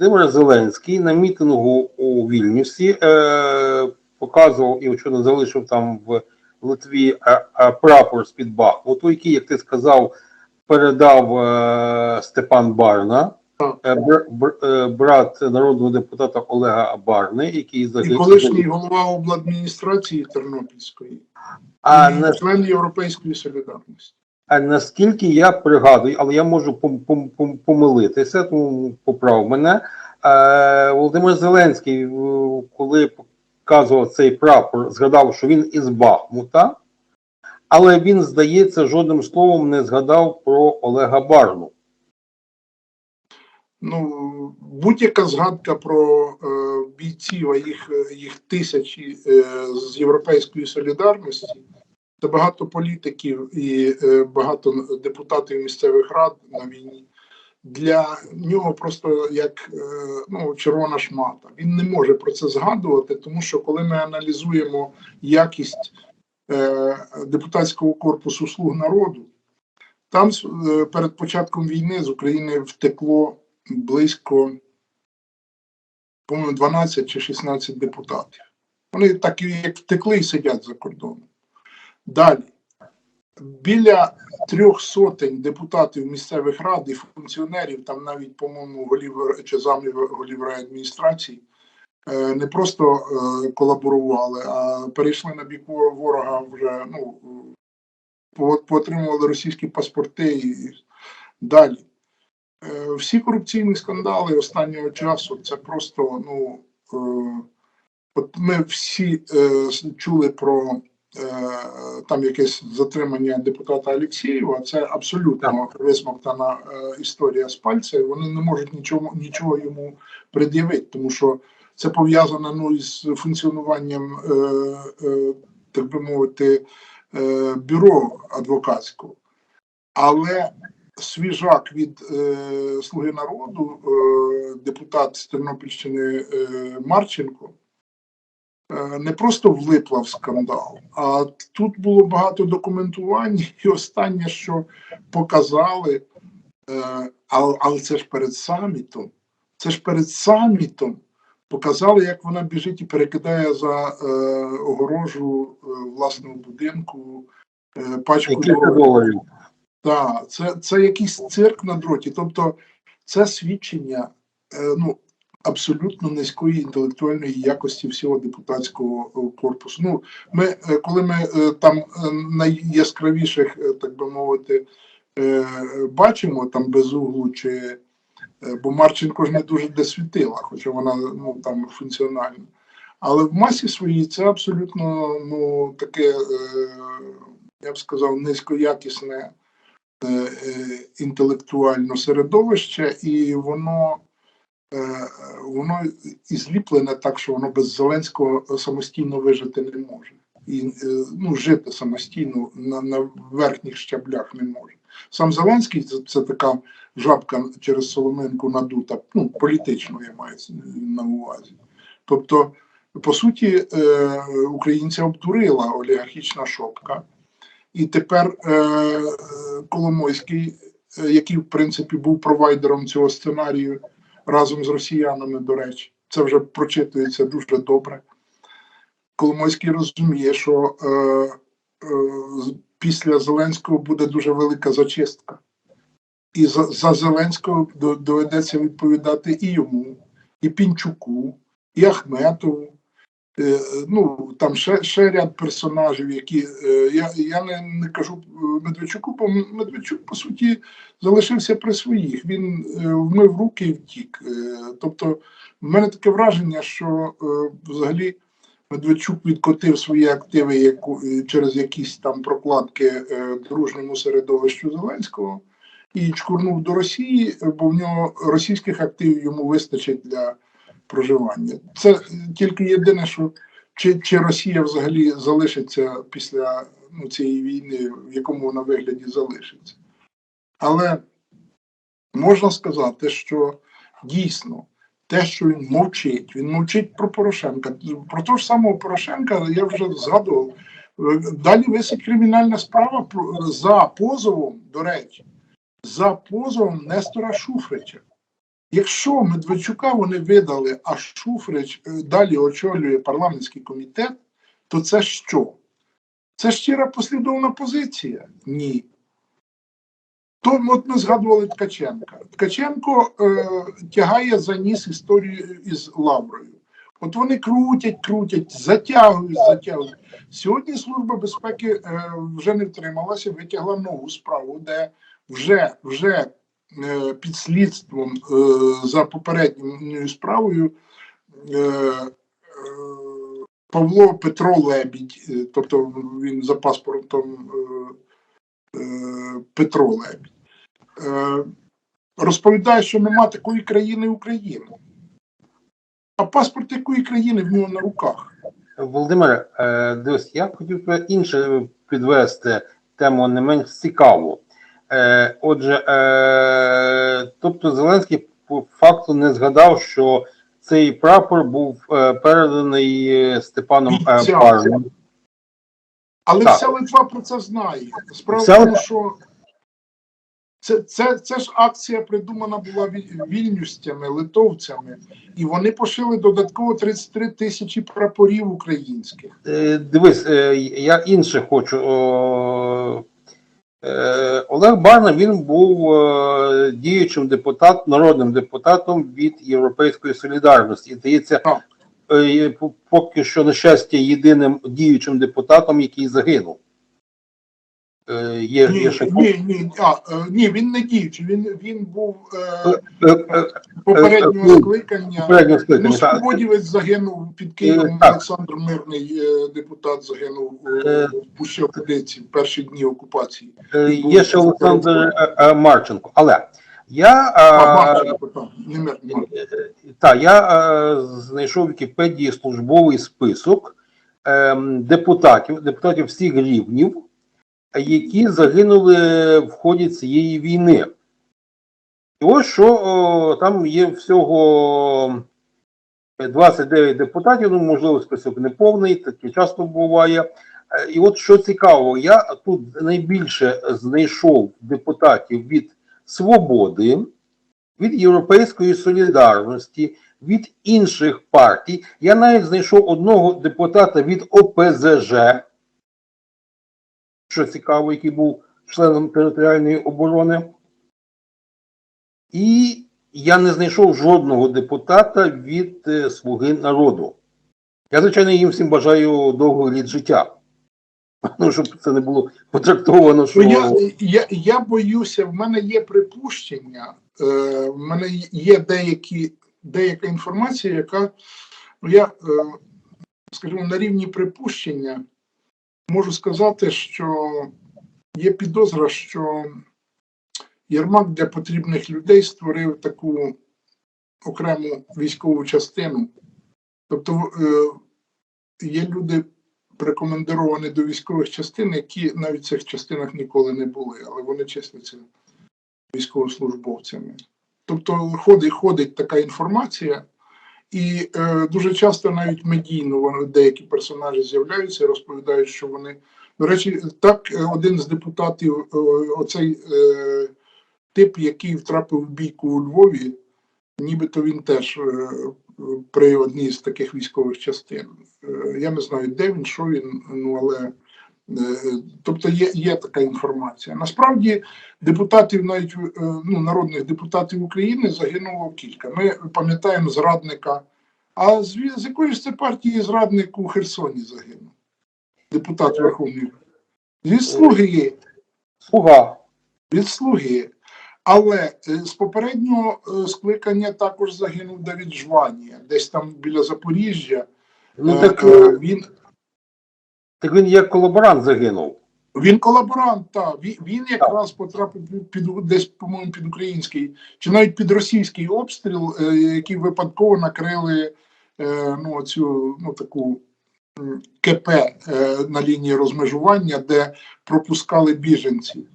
Володимир Зеленський на мітингу у Вільнюсі е, показував і очевидно залишив там в Литві е, е, прапор з-під Бахмуту, який, як ти сказав, передав е, Степан Барна, е, бр- бр- е, брат народного депутата Олега Барни, який І загинув. колишній голова обладміністрації Тернопільської, А і на член Європейської солідарності. Наскільки я пригадую, але я можу пом- пом- пом- помилитися, тому поправ мене. Е, Володимир Зеленський, е, коли показував цей прапор, згадав, що він із Бахмута, але він, здається, жодним словом не згадав про Олега Барну. Ну, будь-яка згадка про е, бійців, а їх, їх тисячі е, з Європейської солідарності, та багато політиків і е, багато депутатів місцевих рад на війні. Для нього просто як е, ну, червона шмата. Він не може про це згадувати, тому що коли ми аналізуємо якість е, депутатського корпусу слуг народу, там перед початком війни з України втекло близько, по-моєму, 12 чи 16 депутатів. Вони так і як втекли і сидять за кордоном. Далі. Біля трьох сотень депутатів місцевих рад і функціонерів, там навіть, по-моєму, голів чи замів голів райадміністрації, е, не просто е, колаборували, а перейшли на бік ворога вже ну, поотримували російські паспорти і далі. Е, Всі корупційні скандали останнього часу це просто, ну от ми всі чули про там якесь затримання депутата Алєксєєва. Це абсолютно висмоктана е, історія з пальця. і Вони не можуть нічого, нічого йому пред'явити, тому що це пов'язано ну, із функціонуванням, е, е, так би мовити, е, бюро адвокатського. Але свіжак від е, Слуги народу, е, депутат з Тернопільщини е, Марченко, е, не просто влипла в скандал, а тут було багато документувань, і останнє, що показали, е, але, це ж перед самітом, це ж перед самітом показали, як вона біжить і перекидає за е, огорожу е, власного будинку е, пачку доларів. Так, це, це якийсь цирк на дроті. Тобто, це свідчення е, ну, абсолютно низької інтелектуальної якості всього депутатського е, корпусу. Ну, ми, е, коли ми е, там найяскравіших, так би мовити, бачимо там безуглу чи. Бо Марченко ж не дуже де світила, хоча вона ну, там функціональна. Але в масі своїй це абсолютно ну, таке, я б сказав, низькоякісне інтелектуальне середовище, і воно, воно і зліплене так, що воно без Зеленського самостійно вижити не може. І е, ну, жити самостійно на, на верхніх щаблях не може. Сам Зеленський це, це така жабка через соломинку надута, ну, політично я маю на увазі. Тобто, по суті, е, українця обдурила олігархічна шопка. І тепер е, е, Коломойський, е, який в принципі був провайдером цього сценарію разом з росіянами, до речі, це вже прочитується дуже добре. Коломойський розуміє, що е, е, після Зеленського буде дуже велика зачистка. І за, за Зеленського доведеться відповідати і йому, і Пінчуку, і Ахметову. Е, ну там ще, ще ряд персонажів, які е, я, я не, не кажу е, Медведчуку, бо Медведчук по суті залишився при своїх. Він вмив руки і втік. Тобто, в мене таке враження, що взагалі Медведчук відкотив свої активи яку, через якісь там прокладки дружньому середовищу Зеленського і чкурнув до Росії, бо в нього російських активів йому вистачить для проживання. Це тільки єдине, що чи, чи Росія взагалі залишиться після ну, цієї війни, в якому вона вигляді залишиться. Але можна сказати, що дійсно те, що він мовчить, він мовчить про Порошенка. Про того ж самого Порошенка я вже згадував. Далі висить кримінальна справа за позовом, до речі, за позовом Нестора Шуфрича Якщо Медведчука вони видали, а Шуфрич е, далі очолює парламентський комітет, то це що? Це щира послідовна позиція? Ні. То от ми згадували Ткаченка. Ткаченко е, тягає за ніс історію із Лаврою. От вони крутять, крутять, затягують, затягують. Сьогодні Служба безпеки е, вже не втрималася, витягла нову справу, де вже, вже е, під слідством е, за попередньою справою е, е, Павло Петро Лебідь, е, тобто він за паспортом е, е, Петро Лебідь, е, розповідає, що нема такої країни України. А паспорт якої країни в нього на руках? Володимире, е, дивись, я хотів інше підвести тему не менш цікаву. Е, Отже, е, тобто Зеленський по факту не згадав, що цей прапор був е, переданий Степаном е, Бійцям. Але Так. вся Литва про це знає. Справа Вся в тому, що це, це, це ж акція придумана була віль- вільнюстями, литовцями, і вони пошили додатково 33 тисячі прапорів українських. Е, Дивись, е, я інше хочу. Е, Олег Барна він був е, діючим депутатом, народним депутатом від Європейської солідарності. І здається, е, по- поки що, на щастя, єдиним діючим депутатом, який загинув. Е, Є, Ні, є ні, ні, а, е, ні, він не діючий, він, він був е, Е, е, попереднього е, скликання. попереднього Ну, скликання. так. Свободівець загинув під Києвом. так. Олександр Мирний, е, депутат, загинув Е. е, в в перші дні окупації. Е, Є ще Олександр е, е, Марченко. Але я А, е. Так, я е, знайшов в Вікіпедії службовий список ем, депутатів, депутатів всіх рівнів, які загинули в ході цієї війни. І ось що там є всього 29 депутатів, ну, можливо, список не повний, таке часто буває. Е, І от що цікаво, я тут найбільше знайшов депутатів від Свободи, від Європейської солідарності, від інших партій. Я навіть знайшов одного депутата від ОПЗЖ, що цікаво, який був членом територіальної оборони. І я не знайшов жодного депутата від е, Слуги народу. Я, звичайно, їм всім бажаю довгих літ життя. Ну, щоб це не було потрактовано, що. Ну, я, я, я боюся, в мене є припущення, е, в мене є деякі, деяка інформація, яка ну, я, е, скажімо, на рівні припущення можу сказати, що є підозра, що Єрмак для потрібних людей створив таку окрему військову частину. Тобто е, є люди прикомендовані до військових частин, які навіть в цих частинах ніколи не були, але вони числяться військовослужбовцями. Тобто ходить, ходить така інформація, і е, дуже часто навіть медійно вони, деякі персонажі з'являються і розповідають, що вони. До речі, так е, один з депутатів, е, оцей е, тип, який втрапив в бійку у Львові, нібито він теж е, при одній з таких військових частин. Е, Я не знаю, де він, що він, ну але тобто є, є така інформація. Насправді депутатів, навіть е, ну, народних депутатів України загинуло кілька. Ми пам'ятаємо зрадника. А з, з якої ж це партії зрадник у Херсоні загинув? Депутат Верховної Ради. Від слуги Слуга. від слуги. Але е, з попереднього е, скликання також загинув Давід Жванія, десь там біля Запоріжжя. Ну Е, так, е, е, він, так він як колаборант загинув. він колаборант, так. Він, він якраз потрапив під, десь, по-моєму, під український чи навіть під російський обстріл, е, який випадково накрили е, ну, цю ну, таку КП е, на лінії розмежування, де пропускали біженців.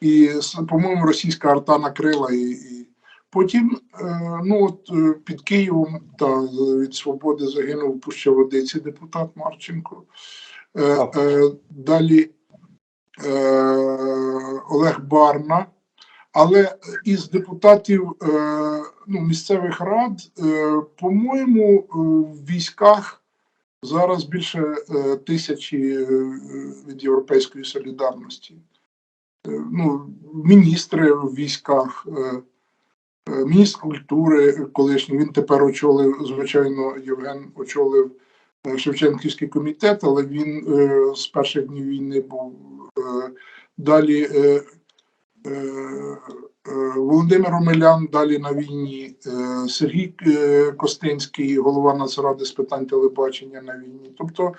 І, по-моєму, російська арта накрила і. і Потім, е, ну от під Києвом та від свободи загинув Пущаводиці депутат Марченко. Е, е, далі е, Олег Барна. Але із депутатів ну, місцевих рад, по-моєму, в військах зараз більше тисячі від Європейської солідарності. Ну, міністри в військах, міністр культури колишній, він тепер очолив, звичайно, Євген очолив Шевченківський комітет, але він е, з перших днів війни був е, далі. Е, е, е, Володимир Омелян далі на війні, е, Сергій е, Костинський, голова Нацради з питань телебачення на війні. Тобто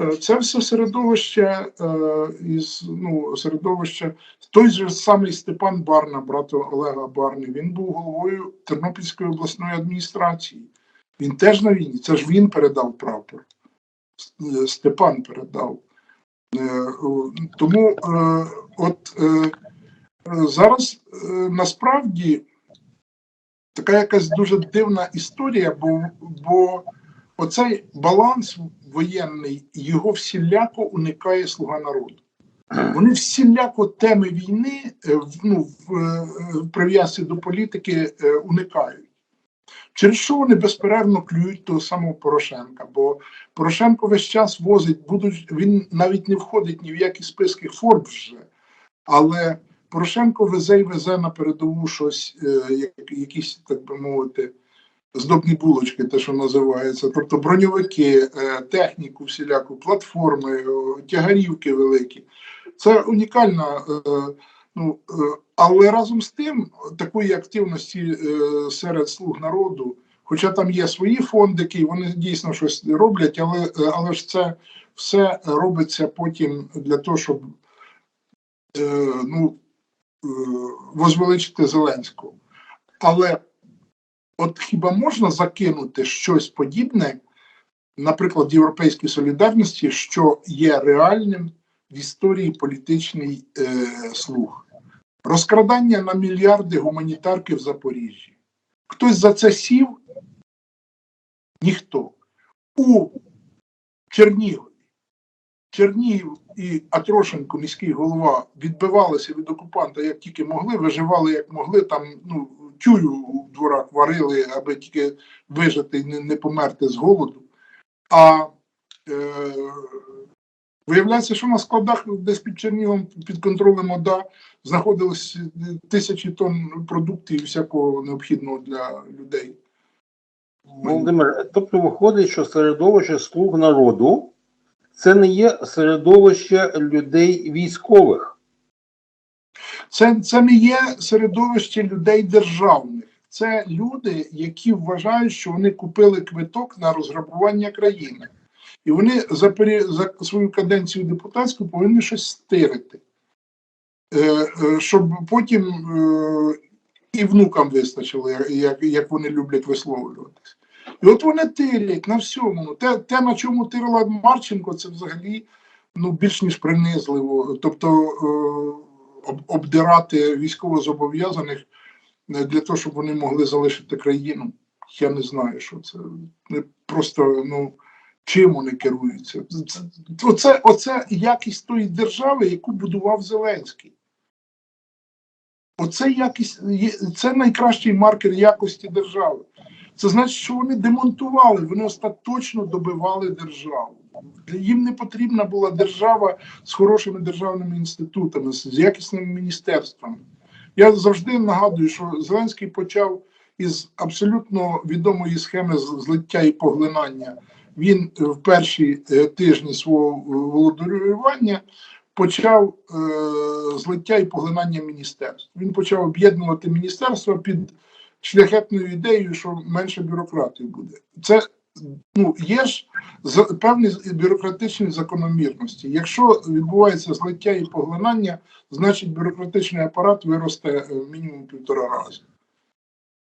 е, це все середовище е, із ну, середовище. Той же самий Степан Барна, брат Олега Барни, він був головою Тернопільської обласної адміністрації. Він теж на війні. Це ж він передав прапор. Е, Степан передав. Е, Тому е, от зараз насправді така якась дуже дивна історія, бо, бо оцей баланс воєнний його всіляко уникає слуга народу. Вони всіляко теми війни ну, в прив'язці до політики уникають. Через що вони безперервно клюють того самого Порошенка? Бо Порошенко весь час возить, будуть, він навіть не входить ні в які списки Форбс вже, але Порошенко везе і везе на передову щось, е, якісь, так би мовити, здобні булочки, те, що називається, тобто броньовики, е, техніку, всіляку, платформи, тягарівки великі. Це унікальна. е, Ну, але разом з тим, такої активності е, серед слуг народу, хоча там є свої фондики, вони дійсно щось роблять, але, але ж це все робиться потім для того, щоб е, ну, е, возвеличити Зеленського. Але от хіба можна закинути щось подібне, наприклад, Європейській солідарності, що є реальним в історії політичний е, слуг? Розкрадання на мільярди гуманітарки в Запоріжжі. Хтось за це сів? Ніхто. У Чернігові. Чернігів і Атрошенко, міський голова, відбивалися від окупанта як тільки могли, виживали як могли, там ну, тюю у дворах варили, аби тільки вижити і не, не померти з голоду. А е, виявляється, що на складах десь під Черніговом, під контролем ОДА, знаходились тисячі тонн продуктів і всякого необхідного для людей. Володимир, тобто виходить, що середовище слуг народу це не є середовище людей військових. Це, це не є середовище людей державних. Це люди, які вважають, що вони купили квиток на розграбування країни. І вони за, пері- за свою каденцію депутатську повинні щось стирити, е, е, щоб потім е, і внукам вистачило, як, вони люблять висловлюватись. І от вони тирять на всьому. Те, те, на чому тирила Марченко, це взагалі ну, більш ніж принизливо. Тобто е, обдирати військовозобов'язаних для того, щоб вони могли залишити країну. Я не знаю, що це. Просто ну, чим вони керуються. Це- Оце, оце якість тої держави, яку будував Зеленський. Оце якість, це найкращий маркер якості держави. Це значить, що вони демонтували, вони остаточно добивали державу. Їм не потрібна була держава з хорошими державними інститутами, з якісними міністерствами. Я завжди нагадую, що Зеленський почав із абсолютно відомої схеми злиття і поглинання. Він е, в перші е, тижні свого е, володарювання почав злиття і поглинання міністерств. Він почав об'єднувати міністерства під шляхетною ідеєю, що менше бюрократів буде. Це ну є ж певні бюрократичні закономірності. Якщо відбувається злиття і поглинання, значить бюрократичний апарат виросте мінімум півтора рази.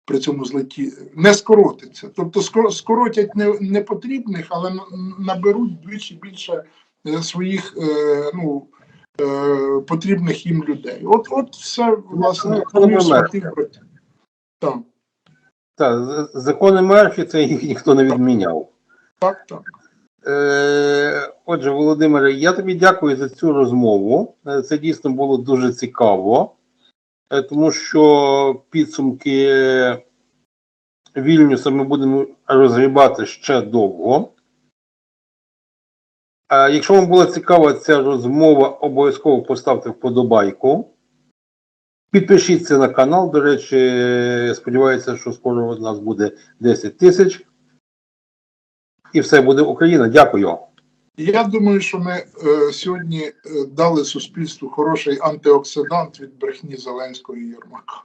При цьому злитті не скоротиться. Тобто скоро- скоротять не, непотрібних, але на- наберуть двічі більше е, своїх е, ну, е, потрібних їм людей. От, от все власне. Так, Так, закони Мерфі це їх ніхто не відміняв. так, так. Е, отже, Володимире, я тобі дякую за цю розмову. Це дійсно було дуже цікаво. Е, тому що підсумки Вільнюса ми будемо розгрібати ще довго. Е, Якщо вам була цікава ця розмова, обов'язково поставте вподобайку. Підпишіться на канал. До речі, сподіваюся, що скоро у нас буде 10 тисяч. І все буде Україна. Дякую. Я думаю, що ми е, сьогодні е, дали суспільству хороший антиоксидант від брехні Зеленського і Єрмака.